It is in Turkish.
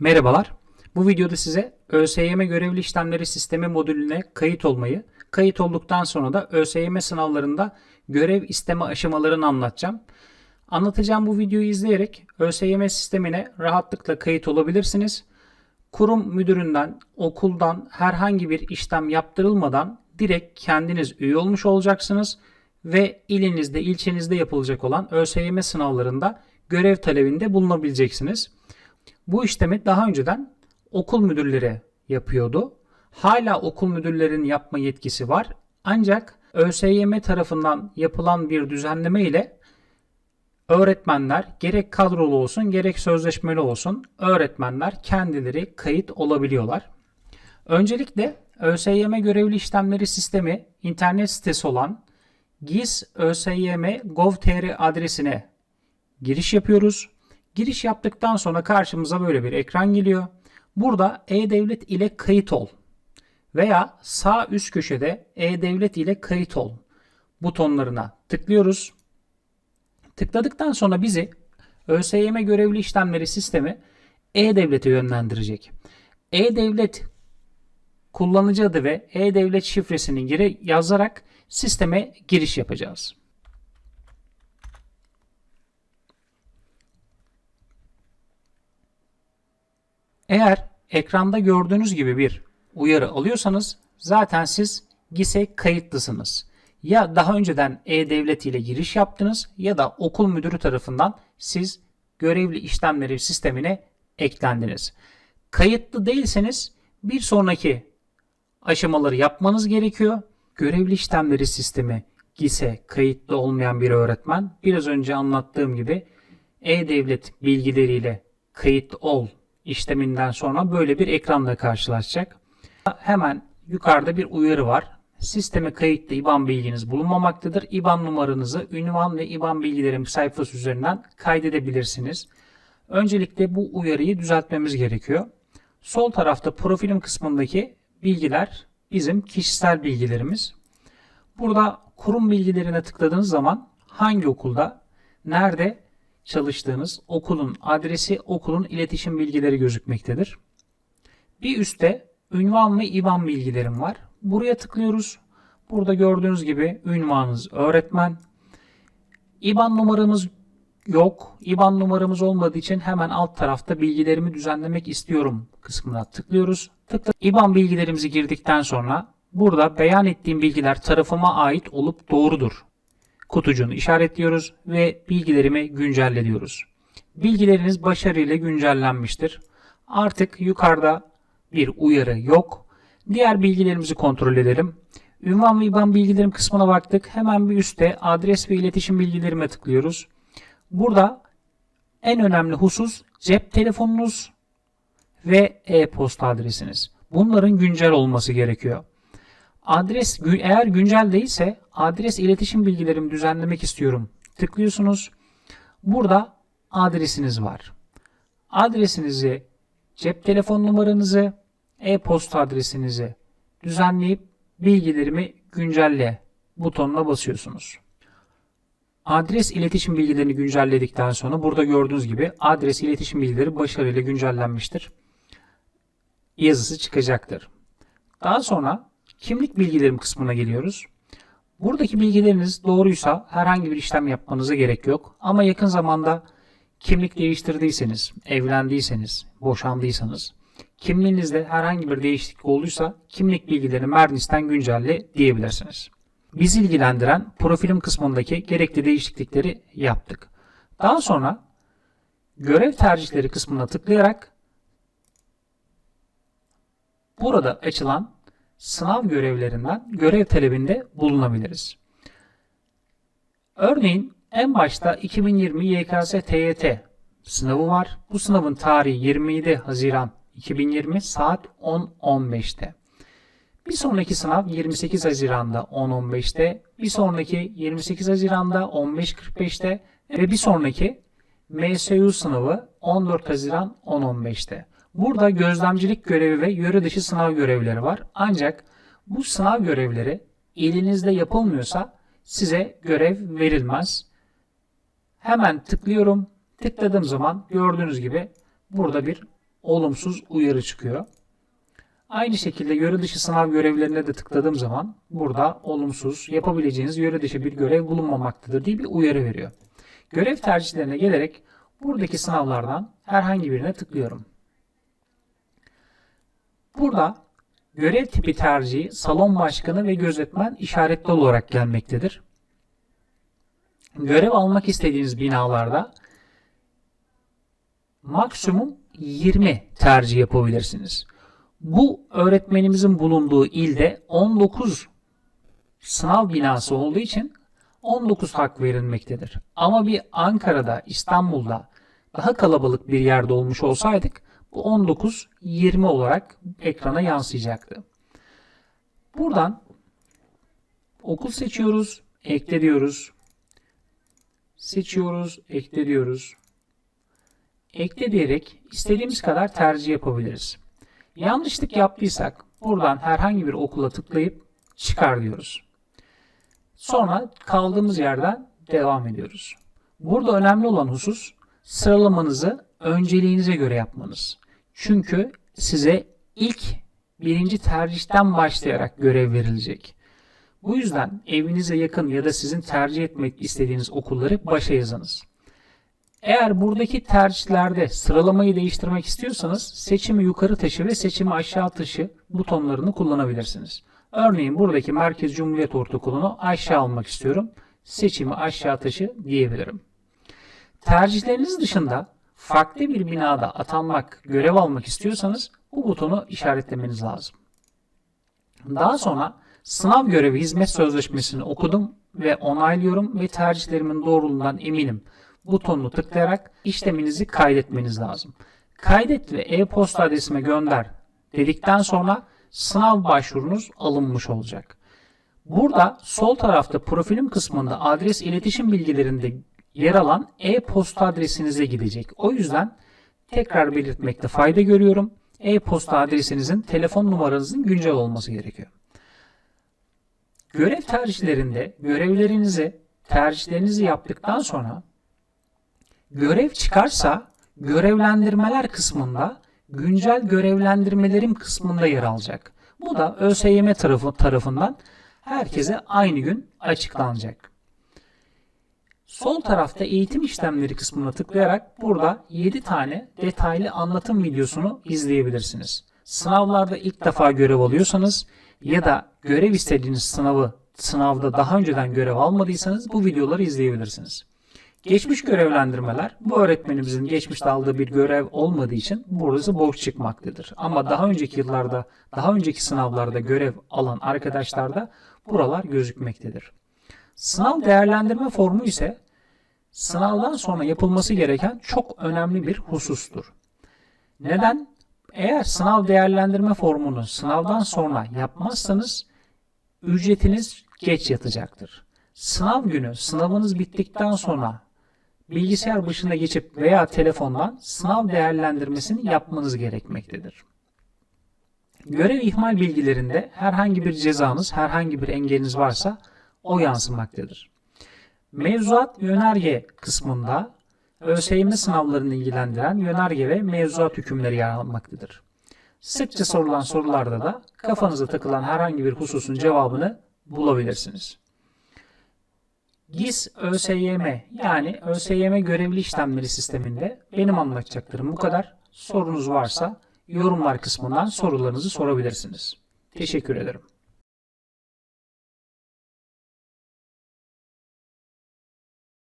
Merhabalar. Bu videoda size ÖSYM görevli işlemleri sistemi modülüne kayıt olmayı, kayıt olduktan sonra da ÖSYM sınavlarında görev isteme aşamalarını anlatacağım. Anlatacağım bu videoyu izleyerek ÖSYM sistemine rahatlıkla kayıt olabilirsiniz. Kurum müdüründen, okuldan herhangi bir işlem yaptırılmadan direkt kendiniz üye olmuş olacaksınız ve ilinizde, ilçenizde yapılacak olan ÖSYM sınavlarında görev talebinde bulunabileceksiniz. Bu işlemi daha önceden okul müdürleri yapıyordu. Hala okul müdürlerinin yapma yetkisi var. Ancak ÖSYM tarafından yapılan bir düzenleme ile öğretmenler gerek kadrolu olsun gerek sözleşmeli olsun öğretmenler kendileri kayıt olabiliyorlar. Öncelikle ÖSYM görevli işlemleri sistemi internet sitesi olan giz.ösym.gov.tr adresine giriş yapıyoruz. Giriş yaptıktan sonra karşımıza böyle bir ekran geliyor. Burada e-devlet ile kayıt ol veya sağ üst köşede e-devlet ile kayıt ol butonlarına tıklıyoruz. Tıkladıktan sonra bizi ÖSYM görevli işlemleri sistemi e-devlete yönlendirecek. E-devlet kullanıcı adı ve e-devlet şifresini gire yazarak sisteme giriş yapacağız. Eğer ekranda gördüğünüz gibi bir uyarı alıyorsanız zaten siz GİS'e kayıtlısınız. Ya daha önceden e-devlet ile giriş yaptınız ya da okul müdürü tarafından siz görevli işlemleri sistemine eklendiniz. Kayıtlı değilseniz bir sonraki aşamaları yapmanız gerekiyor. Görevli işlemleri sistemi GİS'e kayıtlı olmayan bir öğretmen biraz önce anlattığım gibi e-devlet bilgileriyle kayıt ol işleminden sonra böyle bir ekranla karşılaşacak. Hemen yukarıda bir uyarı var. Sisteme kayıtlı IBAN bilginiz bulunmamaktadır. IBAN numaranızı ünvan ve IBAN bilgilerim sayfası üzerinden kaydedebilirsiniz. Öncelikle bu uyarıyı düzeltmemiz gerekiyor. Sol tarafta profilim kısmındaki bilgiler bizim kişisel bilgilerimiz. Burada kurum bilgilerine tıkladığınız zaman hangi okulda, nerede çalıştığınız okulun adresi, okulun iletişim bilgileri gözükmektedir. Bir üstte ünvan ve IBAN bilgilerim var. Buraya tıklıyoruz. Burada gördüğünüz gibi ünvanınız öğretmen. IBAN numaramız yok. IBAN numaramız olmadığı için hemen alt tarafta bilgilerimi düzenlemek istiyorum kısmına tıklıyoruz. Tıkla IBAN bilgilerimizi girdikten sonra burada beyan ettiğim bilgiler tarafıma ait olup doğrudur kutucuğunu işaretliyoruz ve bilgilerimi güncelle diyoruz. Bilgileriniz başarıyla güncellenmiştir. Artık yukarıda bir uyarı yok. Diğer bilgilerimizi kontrol edelim. Ünvan ve IBAN bilgilerim kısmına baktık. Hemen bir üstte adres ve iletişim bilgilerime tıklıyoruz. Burada en önemli husus cep telefonunuz ve e-posta adresiniz. Bunların güncel olması gerekiyor. Adres eğer güncel değilse adres iletişim bilgilerimi düzenlemek istiyorum. Tıklıyorsunuz. Burada adresiniz var. Adresinizi, cep telefon numaranızı, e-posta adresinizi düzenleyip bilgilerimi güncelle butonuna basıyorsunuz. Adres iletişim bilgilerini güncelledikten sonra burada gördüğünüz gibi adres iletişim bilgileri başarıyla güncellenmiştir. Yazısı çıkacaktır. Daha sonra kimlik bilgilerim kısmına geliyoruz. Buradaki bilgileriniz doğruysa herhangi bir işlem yapmanıza gerek yok. Ama yakın zamanda kimlik değiştirdiyseniz, evlendiyseniz, boşandıysanız, kimliğinizde herhangi bir değişiklik olduysa kimlik bilgilerini Merdnis'ten güncelle diyebilirsiniz. Bizi ilgilendiren profilim kısmındaki gerekli değişiklikleri yaptık. Daha sonra görev tercihleri kısmına tıklayarak burada açılan sınav görevlerinden görev talebinde bulunabiliriz. Örneğin en başta 2020 YKS TYT sınavı var. Bu sınavın tarihi 27 Haziran 2020 saat 10.15'te. Bir sonraki sınav 28 Haziran'da 10.15'te, bir sonraki 28 Haziran'da 15.45'te ve bir sonraki MSU sınavı 14 Haziran 10.15'te. Burada gözlemcilik görevi ve yöre dışı sınav görevleri var. Ancak bu sınav görevleri elinizde yapılmıyorsa size görev verilmez. Hemen tıklıyorum. Tıkladığım zaman gördüğünüz gibi burada bir olumsuz uyarı çıkıyor. Aynı şekilde yöre dışı sınav görevlerine de tıkladığım zaman burada olumsuz yapabileceğiniz yöre dışı bir görev bulunmamaktadır diye bir uyarı veriyor. Görev tercihlerine gelerek buradaki sınavlardan herhangi birine tıklıyorum. Burada görev tipi tercihi salon başkanı ve gözetmen işaretli olarak gelmektedir. Görev almak istediğiniz binalarda maksimum 20 tercih yapabilirsiniz. Bu öğretmenimizin bulunduğu ilde 19 sınav binası olduğu için 19 hak verilmektedir. Ama bir Ankara'da, İstanbul'da daha kalabalık bir yerde olmuş olsaydık bu 19 20 olarak ekrana yansıyacaktı. Buradan okul seçiyoruz, ekle diyoruz. Seçiyoruz, ekle diyoruz. Ekle diyerek istediğimiz kadar tercih yapabiliriz. Yanlışlık yaptıysak buradan herhangi bir okula tıklayıp çıkar diyoruz. Sonra kaldığımız yerden devam ediyoruz. Burada önemli olan husus sıralamanızı önceliğinize göre yapmanız. Çünkü size ilk birinci tercihten başlayarak görev verilecek. Bu yüzden evinize yakın ya da sizin tercih etmek istediğiniz okulları başa yazınız. Eğer buradaki tercihlerde sıralamayı değiştirmek istiyorsanız seçimi yukarı taşı ve seçimi aşağı taşı butonlarını kullanabilirsiniz. Örneğin buradaki Merkez Cumhuriyet Ortaokulu'nu aşağı almak istiyorum. Seçimi aşağı taşı diyebilirim. Tercihleriniz dışında farklı bir binada atanmak, görev almak istiyorsanız bu butonu işaretlemeniz lazım. Daha sonra sınav görevi hizmet sözleşmesini okudum ve onaylıyorum ve tercihlerimin doğruluğundan eminim butonunu tıklayarak işleminizi kaydetmeniz lazım. Kaydet ve e-posta adresime gönder dedikten sonra sınav başvurunuz alınmış olacak. Burada sol tarafta profilim kısmında adres iletişim bilgilerinde yer alan e-posta adresinize gidecek. O yüzden tekrar belirtmekte fayda görüyorum. E-posta adresinizin telefon numaranızın güncel olması gerekiyor. Görev tercihlerinde görevlerinizi tercihlerinizi yaptıktan sonra görev çıkarsa görevlendirmeler kısmında güncel görevlendirmelerim kısmında yer alacak. Bu da ÖSYM tarafı tarafından herkese aynı gün açıklanacak. Sol tarafta eğitim işlemleri kısmına tıklayarak burada 7 tane detaylı anlatım videosunu izleyebilirsiniz. Sınavlarda ilk defa görev alıyorsanız ya da görev istediğiniz sınavı sınavda daha önceden görev almadıysanız bu videoları izleyebilirsiniz. Geçmiş görevlendirmeler bu öğretmenimizin geçmişte aldığı bir görev olmadığı için burası boş çıkmaktadır. Ama daha önceki yıllarda, daha önceki sınavlarda görev alan arkadaşlarda buralar gözükmektedir. Sınav değerlendirme formu ise sınavdan sonra yapılması gereken çok önemli bir husustur. Neden? Eğer sınav değerlendirme formunu sınavdan sonra yapmazsanız ücretiniz geç yatacaktır. Sınav günü sınavınız bittikten sonra bilgisayar başına geçip veya telefondan sınav değerlendirmesini yapmanız gerekmektedir. Görev ihmal bilgilerinde herhangi bir cezanız, herhangi bir engeliniz varsa o yansımaktadır. Mevzuat yönerge kısmında ÖSYM sınavlarını ilgilendiren yönerge ve mevzuat hükümleri yer almaktadır. Sıkça sorulan sorularda da kafanıza takılan herhangi bir hususun cevabını bulabilirsiniz. GİS ÖSYM yani ÖSYM görevli işlemleri sisteminde benim anlatacaklarım bu kadar. Sorunuz varsa yorumlar kısmından sorularınızı sorabilirsiniz. Teşekkür ederim.